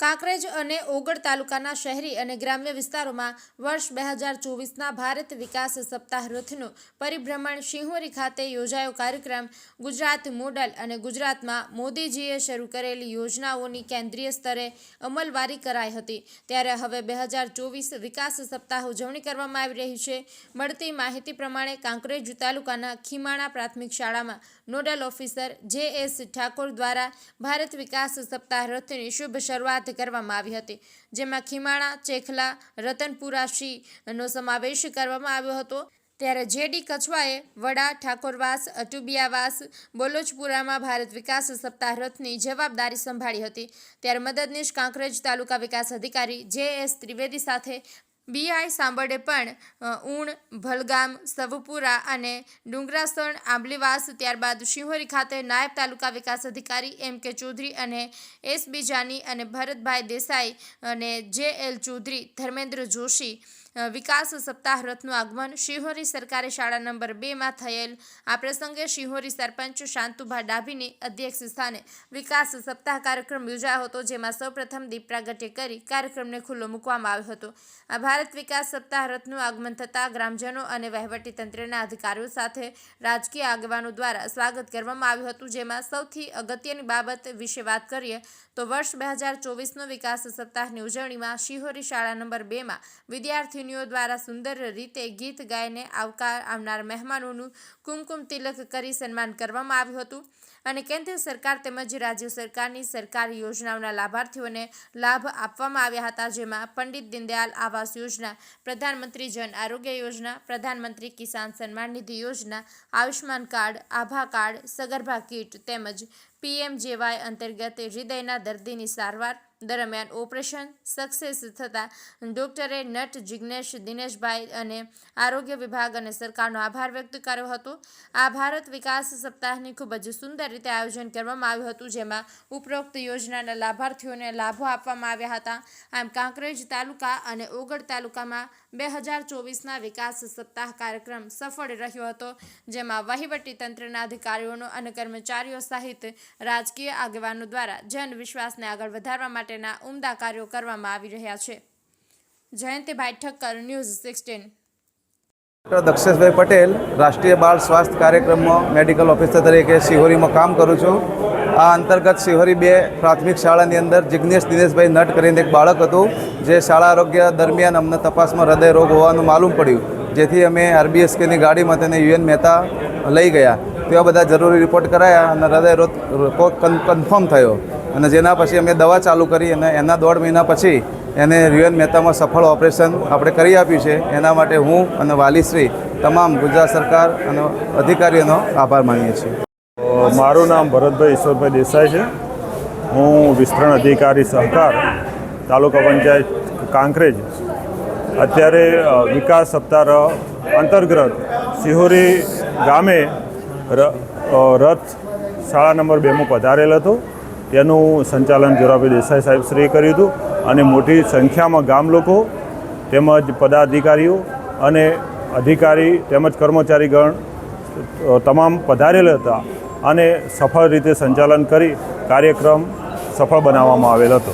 કાંકરેજ અને ઓગળ તાલુકાના શહેરી અને ગ્રામ્ય વિસ્તારોમાં વર્ષ બે હજાર ચોવીસના ભારત વિકાસ સપ્તાહ રથનું પરિભ્રમણ સિંહોરી ખાતે યોજાયો કાર્યક્રમ. ગુજરાત મોડલ અને ગુજરાતમાં મોદીજીએ શરૂ કરેલી યોજનાઓની કેન્દ્રીય સ્તરે અમલવારી કરાઈ હતી. ત્યારે હવે બે હજાર ચોવીસ વિકાસ સપ્તાહ ઉજવણી કરવામાં આવી રહી છે. મળતી માહિતી પ્રમાણે કાંકરેજ તાલુકાના ખીમાણા પ્રાથમિક શાળામાં nodal officer J S Thakor દ્વારા ભારત વિકાસ સપ્તાહ રથની શુભ શરૂઆત કરવામાં આવી હતી, જેમાં ખીમાણા, ચેખલા, રતનપુરા નો સમાવેશ કરવામાં આવ્યો હતો. ત્યારે જેડી કછવાએ વડા ઠાકોરવાસ, અટુબિયાવાસ, બોલોચપુરામાં ભારત વિકાસ સપ્તાહ રથની જવાબદારી સંભાળી હતી. ત્યારે મદદનીશ કાંકરેજ તાલુકા વિકાસ અધિકારી જે એસ ત્રિવેદી સાથે બીઆઈ સાંબડે પણ ઊણ, ભલગામ, સવપુરા અને ડુંગરાસણ, આંબલીવાસ ત્યારબાદ શિહોરી ખાતે નાયબ તાલુકા વિકાસ અધિકારી એમ કે ચૌધરી અને એસ બી જાની અને ભરતભાઈ દેસાઈ અને જે એલ ચૌધરી ધર્મેન્દ્ર જોશી વિકાસ સપ્તાહ રથનું આગમન શિહોરી સરકારી શાળા નંબર બેમાં થયેલ. આ પ્રસંગે શિહોરી સરપંચ શાંતુભા ડાભીની અધ્યક્ષ સ્થાને વિકાસ સપ્તાહ કાર્યક્રમ યોજાયો હતો, જેમાં સૌપ્રથમ દીપ પ્રાગટ્ય કરી કાર્યક્રમને ખુલ્લો મૂકવામાં આવ્યો હતો. આ ભારત વિકાસ સપ્તાહ રથનું આગમન થતાં ગ્રામજનો અને વહીવટી તંત્રના અધિકારીઓ સાથે રાજકીય આગેવાનો દ્વારા સ્વાગત કરવામાં આવ્યું હતું, જેમાં સૌથી અગત્યની બાબત વિશે વાત કરીએ તો વર્ષ બે હજાર ચોવીસનો વિકાસ સપ્તાહની ઉજવણીમાં શિહોરી શાળા નંબર બેમાં વિદ્યાર્થીનીઓ દ્વારા સુંદર રીતે ગીત ગાઈને આવકાર આવનાર મહેમાનોનું કુમકુમ તિલક કરી સન્માન કરવામાં આવ્યું હતું અને કેન્દ્ર સરકાર તેમજ રાજ્ય સરકારની સરકારી યોજનાઓના લાભાર્થીઓને લાભ આપવામાં આવ્યા હતા, જેમાં પંડિત દીનદયાલ આવાસ યોજના, પ્રધાનમંત્રી જન આરોગ્ય યોજના, પ્રધાનમંત્રી કિસાન સન્માન નિધિ યોજના આયુષ્માન કાર્ડ, આભા કાર્ડ, સગર્ભા કીટ તેમજ પીએમજેવાય અંતર્ગત હૃદયના દર્દીની સારવાર દરમિયાન ઓપરેશન સક્સેસ થતાં ડોક્ટરે નટ જિજ્ઞેશ દિનેશભાઈ અને આરોગ્ય વિભાગ અને સરકારનો આભાર વ્યક્ત કર્યો હતો. આ ભારત વિકાસ સપ્તાહની ખૂબ જ સુંદર રીતે આયોજન કરવામાં આવ્યું હતું, જેમાં ઉપરોક્ત યોજનાના લાભાર્થીઓને લાભો આપવામાં આવ્યા હતા. આમ કાંકરેજ તાલુકા અને ઓગળ તાલુકામાં બે હજાર ચોવીસના વિકાસ સપ્તાહ કાર્યક્રમ સફળ રહ્યો હતો, જેમાં વહીવટી તંત્રના અધિકારીઓનો અને કર્મચારીઓ સહિત રાજકીય આગેવાનો દ્વારા જન વિશ્વાસને આગળ વધારવા માટેના ઉમદા કાર્યો કરવામાં આવી રહ્યા છે. Jayantibhai Thakkar, news sixteen. Doctor Dakshesbhai Patel Rashtriya Bal Swasthya કાર્યક્રમમાં મેડિકલ ઓફિસર તરીકે શિહોરીમાં કામ કરું છું. આ અંતર્ગત શિહોરી બે પ્રાથમિક શાળાની અંદર જિજ્ઞેશ દિનેશભાઈ નટ કરીને એક બાળક હતું, જે શાળા આરોગ્ય દરમિયાન અમને તપાસમાં હૃદય રોગ હોવાનું માલુમ પડ્યું, જેથી અમે આરબીએસકેની ગાડીમાં તેને યુએન મહેતા લઈ ગયા. તેવા બધા જરૂરી રિપોર્ટ કરાયા અને હૃદય રોગ કન્ફર્મ થયો. અને જેના પછી અમે દવા ચાલુ કરી અને એના દોઢ મહિના પછી એને રિયન મહેતામાં સફળ ઓપરેશન આપણે કરી આપ્યું છે. એના માટે હું અને વાલીશ્રી તમામ ગુજરાત સરકાર અને અધિકારીઓનો આભાર માનીએ છીએ. મારું નામ ભરતભાઈ ઈશ્વરભાઈ દેસાઈ છે. હું વિસ્તરણ અધિકારી સહકાર તાલુકા પંચાયત કાંકરેજ અત્યારે વિકાસ સપ્તાહ અંતર્ગત સિહોરી ગામે રથ શાળા નંબર બેમાં પધારેલ હતો. તેનું સંચાલન જોરાભાઈ દેસાઈ સાહેબ શ્રીએ કર્યું હતું અને મોટી સંખ્યામાં ગામ લોકો, તેમજ પદાધિકારીઓ અને અધિકારી તેમજ કર્મચારીગણ તમામ પધારેલા હતા અને સફળ રીતે સંચાલન કરી કાર્યક્રમ સફળ બનાવવામાં આવેલ હતો.